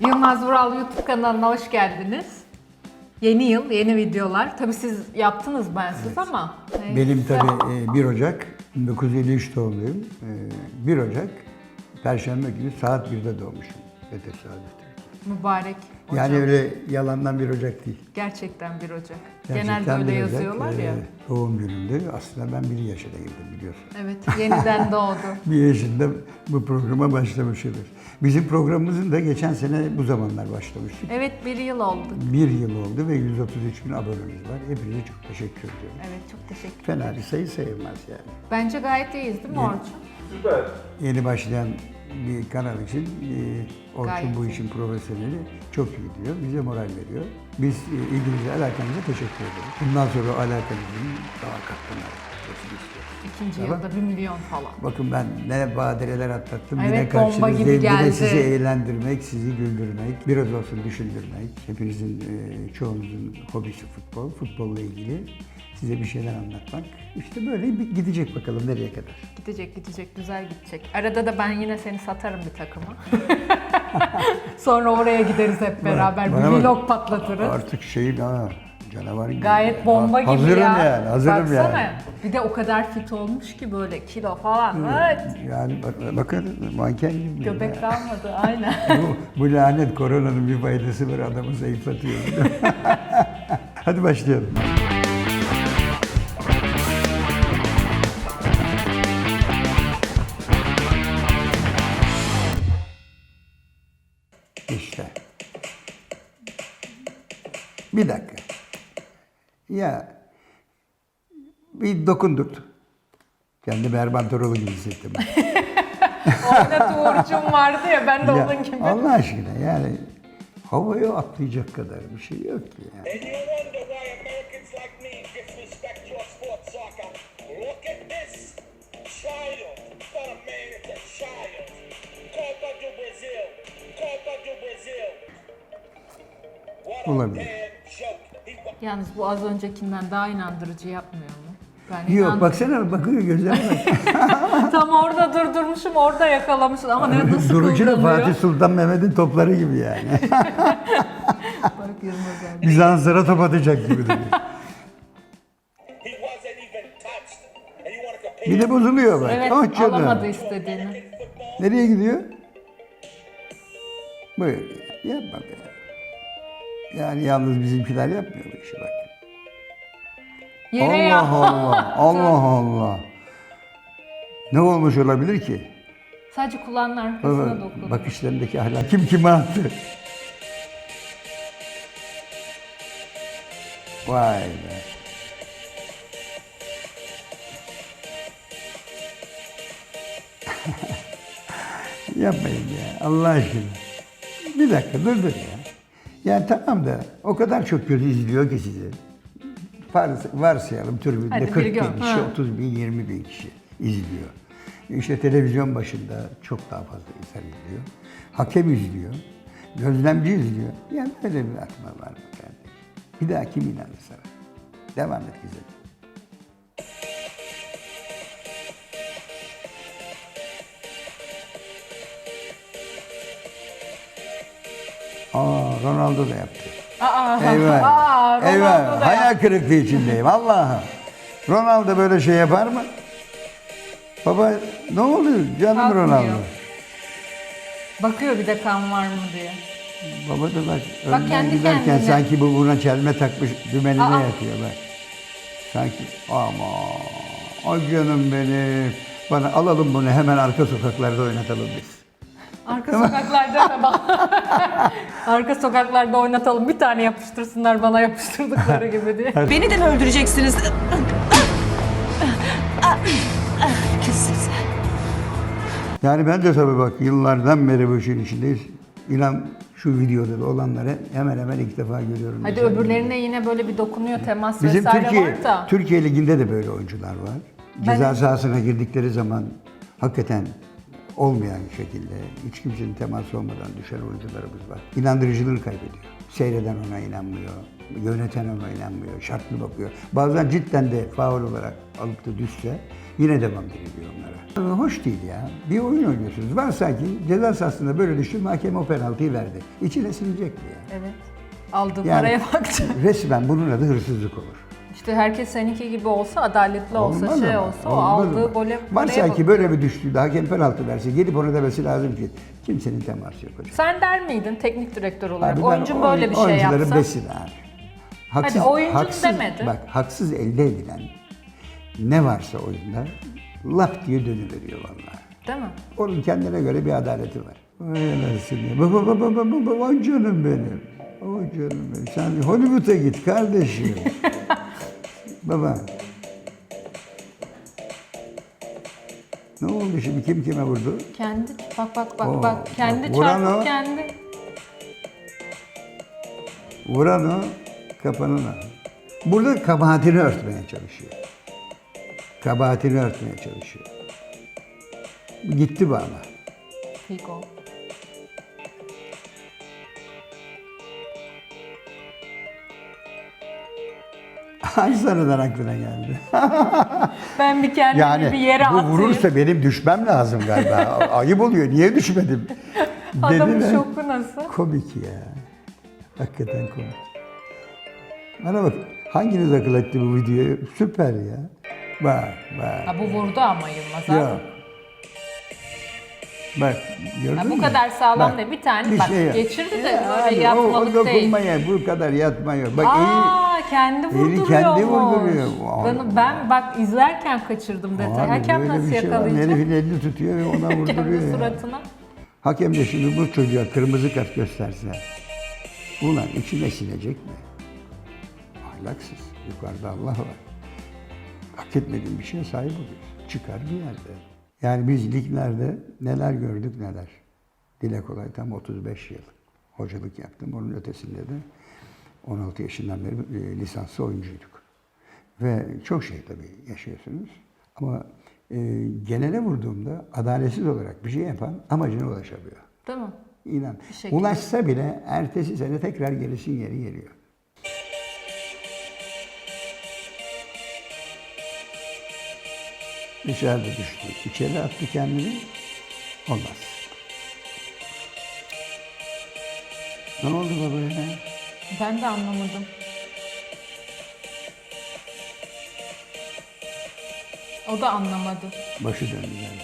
Yılmaz Vural YouTube kanalına hoş geldiniz. Yeni yıl, yeni videolar. Tabii siz yaptınız ben siz ama. neyse. Benim tabii e, 1 Ocak 1953 doğumluyum. E, 1 Ocak Perşembe günü saat 1'de doğmuşum. Ve tesadüftür. Mübarek hocam. Yani öyle yalandan 1 Ocak değil. Gerçekten 1 Ocak. Gerçekten Genelde öyle 1 Ocak, yazıyorlar e, ya. Doğum günümdü. Aslında ben 1 yaşına girdim biliyorsun. Evet, yeniden doğdu. 1 yaşında bu programa başlamışız. Bizim programımızın da geçen sene bu zamanlar başlamıştık. Evet, bir yıl oldu. Bir yıl oldu ve 133 bin abonemiz var. Hepinize çok teşekkür ediyorum. Evet, çok teşekkür Fena bir sayı sayılmaz yani. Bence gayet iyiyiz değil mi Orçun? Süper. Yeni başlayan bir kanal için e, Orçun bu işin profesyoneli çok iyi diyor. Bize moral veriyor. Biz e, ilginize alakanıza teşekkür ederiz. Bundan sonra alakanızın daha katlanır. İkinci Tamam. yılda 1 milyon falan. Bakın ben ne badireler atlattım, Evet, yine bomba karşınızdayım. gibi Yine geldi. sizi eğlendirmek, sizi güldürmek, biraz olsun düşündürmek. Hepinizin, e, çoğunuzun hobisi futbol, futbolla ilgili size bir şeyler anlatmak. İşte böyle bir gidecek bakalım nereye kadar. Gidecek gidecek, güzel gidecek. Arada da ben yine seni satarım bir takıma. Sonra oraya gideriz hep beraber. bana bir bak. vlog patlatırız. Artık şey daha canavar gibi. Gayet bomba gibi hazırım ya. yani, hazırım Baksana. yani. Bir de o kadar fit olmuş ki böyle kilo falan. Evet. Yani bak- bakın manken gibi. Göbek ya. kalmadı aynen. bu, bu lanet koronanın bir faydası var adamı zayıflatıyor. Hadi başlayalım. İşte. Bir dakika. Ya bir dokundurdu. Kendi Erman Toroğlu gibi hissettim. Orada Tuğurcuğum vardı ya ben de Ya, onun gibi. Allah aşkına yani havaya atlayacak kadar bir şey yok ki ya. And you wonder why Americans like me disrespect your sport soccer. Look at this child. It's not a man, it's a child. Copa do Brazil. Copa do Brazil. What a Olabilir. Yalnız bu az öncekinden daha inandırıcı yapmıyor mu? Ben Yok baksana bakıyor gözlerine bak. Tam orada durdurmuşum, orada yakalamışım ama ne nasıl Durucu da? Fatih Sultan Mehmet'in topları gibi yani. Bizanslara top atacak gibi duruyor. Bir de bozuluyor bak. Evet, canım. alamadı istediğini. Nereye gidiyor? Buyur. Yapma be. Yani yalnız bizimkiler yapmıyor bu işi bak. Yere Allah ya. Allah. Allah Allah. Ne olmuş olabilir ki? Sadece kulağının arkasına Baba, dokunuyor. bakışlarındaki ahlak kim kime attı? Vay be. Yapmayın ya Allah aşkına. Bir dakika dur dur ya. Yani tamam da o kadar çok kötü izliyor ki sizi. Fars- Varsayalım tribünde bir 40 bin kişi, Ha. 30 bin, 20 bin kişi izliyor. İşte televizyon başında çok daha fazla insan izliyor. Hakem izliyor. Gözlemci izliyor. Yani böyle bir atma var mı kardeşim? Bir daha kim inanır sana? Devam et güzel. Aa Ronaldo da yaptı. Aa, Eyvah. aa, Ronaldo Eyvah. Hayal kırıklığı içindeyim. Allah'ım. Ronaldo böyle şey yapar mı? Baba ne oluyor canım Kalkmıyor. Ronaldo? Bakıyor bir de kan var mı diye. Baba da bak, Bak kendi giderken kendine. sanki bu buna çelme takmış dümenine Aa. yatıyor bak. Sanki ama ay canım benim. Bana alalım bunu hemen arka sokaklarda oynatalım biz. Arka sokaklarda bak? Arka sokaklarda oynatalım. Bir tane yapıştırsınlar bana yapıştırdıkları gibi diye. Beni de mi öldüreceksiniz? Kızım Yani ben de tabii bak yıllardan beri bu işin içindeyiz. İnan şu videoda da olanları hemen hemen ilk defa görüyorum. Hadi mesela. öbürlerine yine böyle bir dokunuyor temas Bizim vesaire Türkiye, var da. Türkiye Ligi'nde de böyle oyuncular var. Ben- Ceza sahasına girdikleri zaman hakikaten olmayan şekilde hiç kimsenin teması olmadan düşen oyuncularımız var. İnandırıcılığını kaybediyor. Seyreden ona inanmıyor. Yöneten ona inanmıyor. Şartlı bakıyor. Bazen cidden de faul olarak alıp da düşse yine devam ediliyor onlara. Hoş değil ya. Bir oyun oynuyorsunuz. Var sanki ceza sahasında böyle düştü. Hakem o penaltıyı verdi. İçine silecek mi ya? Evet. Aldığım Yani paraya baktı. resmen bunun adı hırsızlık olur. İşte herkes seninki gibi olsa, adaletli olsa, Olmaz şey ama, olsa o olmaz aldığı ama. gole Var paraya sanki bakıyor. böyle bir düştüğünde hakem penaltı verse gelip ona demesi lazım ki kimsenin teması yok hocam. Sen der miydin teknik direktör olarak? Abi ben Oyuncun böyle bir şey oyuncuları yapsa. besin abi. Haksız, oyuncun haksız, demedi. Bak haksız elde edilen ne varsa oyunda laf diye dönüveriyor vallahi. Değil mi? Onun kendine göre bir adaleti var. Ya. Baba baba baba baba canım benim. Vay canım benim. Sen Hollywood'a git kardeşim. Baba. Ne oldu şimdi? Kim kime vurdu? Kendi bak bak bak Oo, bak kendi bak, vuran çarpıp o. kendi. Vuran o, kapanan o. Burada kabahatini örtmeye çalışıyor. Kabahatini örtmeye çalışıyor. Gitti bu ama. Figo. Ay sonradan aklına geldi. Ben bir kendimi Yani bir yere bu atayım. vurursa benim düşmem lazım galiba. Ayıp oluyor. Niye düşmedim? Adamın Dediler. şoku nasıl? Komik ya. Hakikaten komik. Bana bak. Hanginiz akıl etti bu videoyu? Süper ya. Bak bak. Ha, bu vurdu ama Yılmaz abi. Yok. Bak gördün Ha, mü? bu kadar sağlam Bak, değil. Bir tane bak, yok. geçirdi de Ya böyle o- yatmalık o, değil. dokunmaya bu kadar yatma yok. Bak. Aa kendi vurduruyormuş. kendi vurduruyor. Ben, ben bak izlerken kaçırdım detayı. Abi Hakem böyle nasıl bir şey var. yakalayacak? Herifin elini tutuyor ve ona vurduruyor Kendi ya. suratına. Hakem de şimdi bu çocuğa kırmızı kart gösterse, ulan içine sinecek mi? Ahlaksız. Yukarıda Allah var. Hak etmediğin bir şeye sahip oluyorsun. Çıkar bir yerde. Yani biz liglerde neler gördük neler. Dile kolay tam 35 yıl hocalık yaptım. Onun ötesinde de 16 yaşından beri e, lisanslı oyuncuyduk. Ve çok şey tabii yaşıyorsunuz. Ama e, genele vurduğumda adaletsiz olarak bir şey yapan amacına ulaşamıyor. Değil mi? İnan. Ulaşsa bile ertesi sene tekrar gerisin geri geliyor. Dışarıda düştü. İçeri attı kendini. Olmaz. Ne oldu baba ya? Ben de anlamadım. O da anlamadı. Başı döndü yani.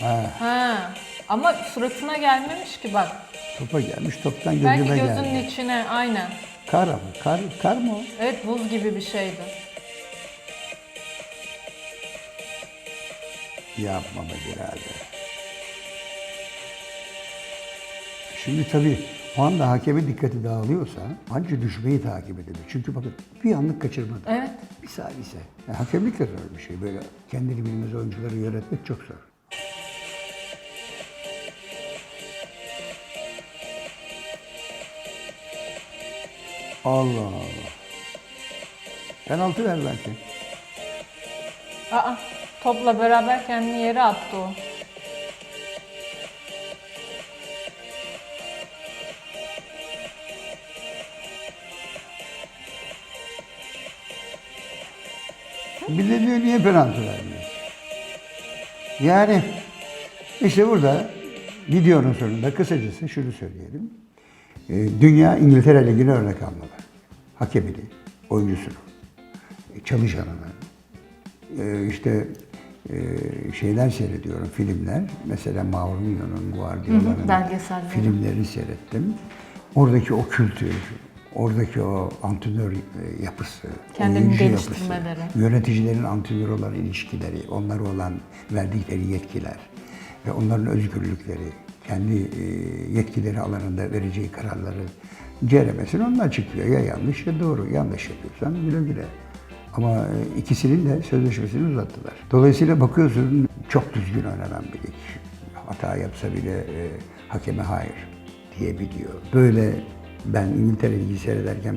Ha, Ha. Ama suratına gelmemiş ki bak. topa gelmiş, toptan gözüme Belki geldi. gözünün içine aynen. Kar ama, kar, kar mı o? Evet buz gibi bir şeydi. Yapma be birader. Şimdi tabii o anda hakemin dikkati dağılıyorsa anca düşmeyi takip edebilir. Çünkü bakın bir anlık kaçırmadı. Evet. Bir salise. Yani hakemlik de zor bir şey. Böyle kendini bilmez oyuncuları yönetmek çok zor. Allah Allah. Penaltı ver belki. Aa, topla beraber kendini yere attı o. De diyor niye penaltı vermiyor? Yani işte burada videonun sonunda kısacası şunu söyleyelim. Ee, Dünya İngiltere Ligi'ne örnek almalı. Hakemini, oyuncusunu, çalışanını. Ee, işte e, şeyler seyrediyorum, filmler. Mesela Mourinho'nun, Guardiola'nın filmlerini seyrettim. Oradaki o kültür, oradaki o antrenör e, yapısı, Kendini oyuncu yapısı, yöneticilerin antrenör olan ilişkileri, onlara olan verdikleri yetkiler ve onların özgürlükleri, kendi e, yetkileri alanında vereceği kararları ceremesini onlar çıkıyor. Ya yanlış ya doğru. Yanlış yapıyorsan güle güle. Ama e, ikisinin de sözleşmesini uzattılar. Dolayısıyla bakıyorsun çok düzgün oynanan bir lig. Hata yapsa bile e, hakeme hayır diyebiliyor. Böyle ben İngiltere Ligi seyrederken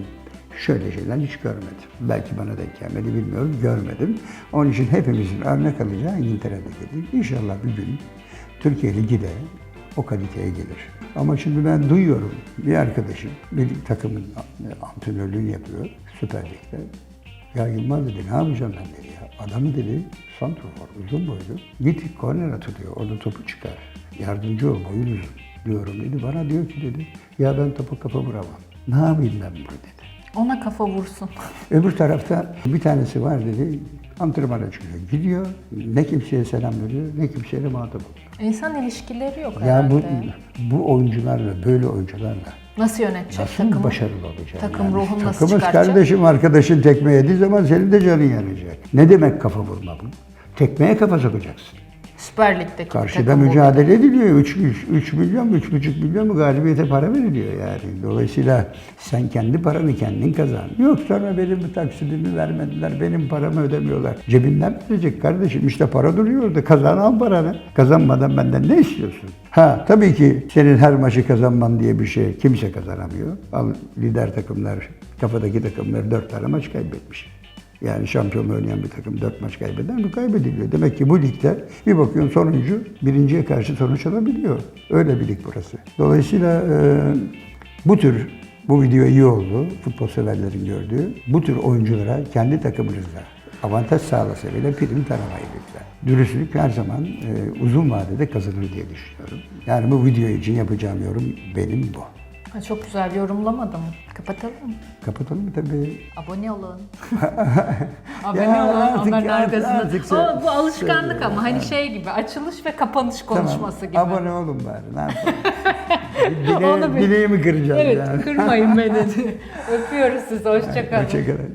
şöyle şeyler hiç görmedim. Belki bana denk gelmedi bilmiyorum, görmedim. Onun için hepimizin örnek alacağı İngiltere Ligi'dir. İnşallah bir gün Türkiye Ligi de o kaliteye gelir. Ama şimdi ben duyuyorum bir arkadaşım bir takımın antrenörlüğünü yapıyor Süper Lig'de. Ya Yılmaz dedi ne yapacağım ben dedi ya. Adamı dedi santrofor uzun boylu. Git korner atılıyor orada topu çıkar. Yardımcı ol boyun uzun diyorum dedi. Bana diyor ki dedi ya ben topu kafa vuramam. Ne yapayım ben bunu dedi. Ona kafa vursun. Öbür tarafta bir tanesi var dedi. Antrenmana çıkıyor. Gidiyor. Ne kimseye selam veriyor ne kimseyle muhatap oluyor. İnsan ilişkileri yok Ya herhalde. bu, bu oyuncularla, böyle oyuncularla Nasıl yönetecek nasıl takımı? başarılı olacak? takım ruhunu nasıl Takımız çıkartacak? kardeşim, arkadaşın tekme yediği zaman senin de canın yanacak. Ne demek kafa vurma bu? Tekmeye kafa sokacaksın. Süper Lig'deki Karşıda mücadele ediliyor. 3, 3, 3 milyon, 3,5 milyon mu galibiyete para veriliyor yani. Dolayısıyla sen kendi paranı kendin kazan. Yok sonra benim taksidimi vermediler, benim paramı ödemiyorlar. Cebinden verecek kardeşim. İşte para duruyor orada. Kazan al paranı. Kazanmadan benden ne istiyorsun? Ha tabii ki senin her maçı kazanman diye bir şey kimse kazanamıyor. Al lider takımlar, kafadaki takımlar 4 tane maç kaybetmiş. Yani şampiyon oynayan bir takım 4 maç kaybeder mi? Kaybediliyor. Demek ki bu ligde bir bakıyorsun sonuncu birinciye karşı sonuç alabiliyor. Öyle bir lig burası. Dolayısıyla e, bu tür bu video iyi oldu. Futbol severlerin gördüğü. Bu tür oyunculara kendi takımınızda avantaj sağlasa bile prim tanımayı lütfen. Dürüstlük her zaman e, uzun vadede kazanır diye düşünüyorum. Yani bu video için yapacağım yorum benim bu. Ha, çok güzel yorumlamadım. Kapatalım mı? Kapatalım tabii? Abone olun. Abone Ya olun. artık- Haberin artık- arkasında. artık sen- Ama bu alışkanlık söyle. ama hani şey gibi açılış ve kapanış konuşması gibi. Abone olun bari. Ne yapalım? Onu Bile, bileğimi kıracağım Evet yani. kırmayın beni. Öpüyoruz sizi. Hoşçakalın. Hoşçakalın.